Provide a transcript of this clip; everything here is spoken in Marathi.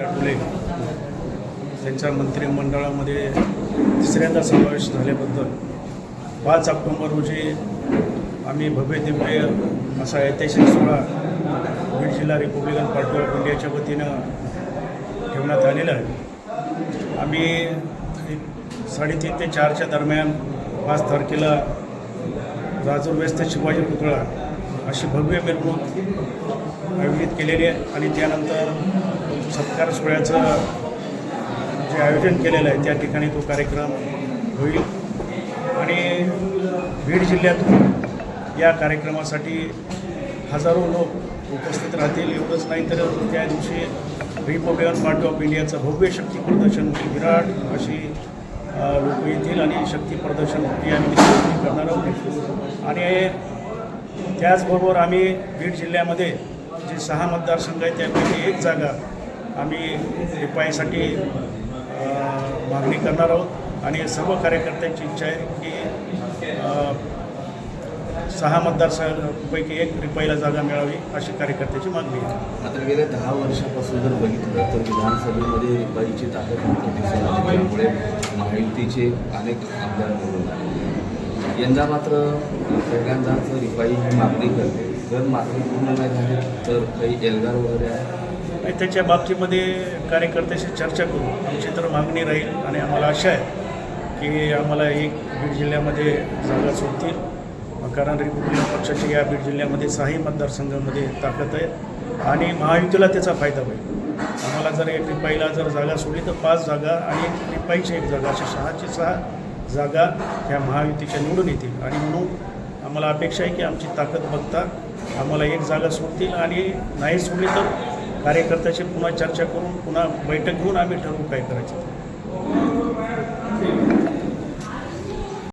फुले त्यांच्या मंत्रिमंडळामध्ये तिसऱ्यांदा समावेश झाल्याबद्दल पाच ऑक्टोंबर रोजी आम्ही भव्य दिव्य असा ऐतिहासिक सोहळा बीड जिल्हा रिपब्लिकन पार्टी ऑफ इंडियाच्या वतीनं ठेवण्यात आलेला आहे. आम्ही एक साडेतीन ते चारच्या दरम्यान पाच तारखेला राजूर व्यस्त शिवाजी पुतळा अशी भव्य मिरवणूक आयोजित केलेली आहे आणि त्यानंतर सत्कार सोहळ्याचं जे आयोजन केलेलं आहे त्या ठिकाणी तो कार्यक्रम होईल. आणि बीड जिल्ह्यातून या कार्यक्रमासाठी हजारो लोक उपस्थित राहतील. एवढंच नाही तर त्या दिवशी रिपब्लिकन पार्टी ऑफ इंडियाचं भव्य शक्ती प्रदर्शन होईल विराट अशी लोक येतील आणि शक्ती प्रदर्शन होती आम्ही करणार आहोत आणि त्याचबरोबर आम्ही बीड जिल्ह्यामध्ये जे सहा मतदारसंघ आहेत त्यापैकी एक जागा आम्ही रिपाईसाठी मागणी करणार आहोत. आणि सर्व कार्यकर्त्यांची इच्छा आहे की सहा मतदारसंघापैकी एक रिपाईला जागा मिळावी अशी कार्यकर्त्याची मागणी आहे. आता गेल्या दहा वर्षापासून जर बघितलं तर विधानसभेमध्ये रिपाईची ताकद त्यामुळे महायुतीचे अनेक आमदार निवडून आले. यंदा मात्र पहिल्यांदाच रिपाई ही मागणी करते. जर मागणी पूर्ण नाही झाली तर काही एल्गार वगैरे आहे त्याच्या बाबतीमध्ये कार्यकर्त्याशी चर्चा करू. आमची तर मागणी राहील आणि आम्हाला आशा आहे की आम्हाला एक बीड जिल्ह्यामध्ये जागा सोडतील. कारण रिपब्लिकन पक्षाची या बीड जिल्ह्यामध्ये सहाही मतदारसंघामध्ये ताकद आहे आणि महायुतीला त्याचा फायदा होईल. आम्हाला जर एक रिपाईला जर जागा सोडली तर पाच जागा आणि एक रिपाईची एक जागा अशा सहाची सहा जागा ह्या महायुतीच्या निवडून येतील. आणि म्हणून आम्हाला अपेक्षा आहे की आमची ताकद बघता आम्हाला एक जागा सोडतील आणि नाही सोडली तर कार्यकर्त्याशी पुन्हा चर्चा करून पुन्हा बैठक घेऊन आम्ही ठरवू काय करायचं.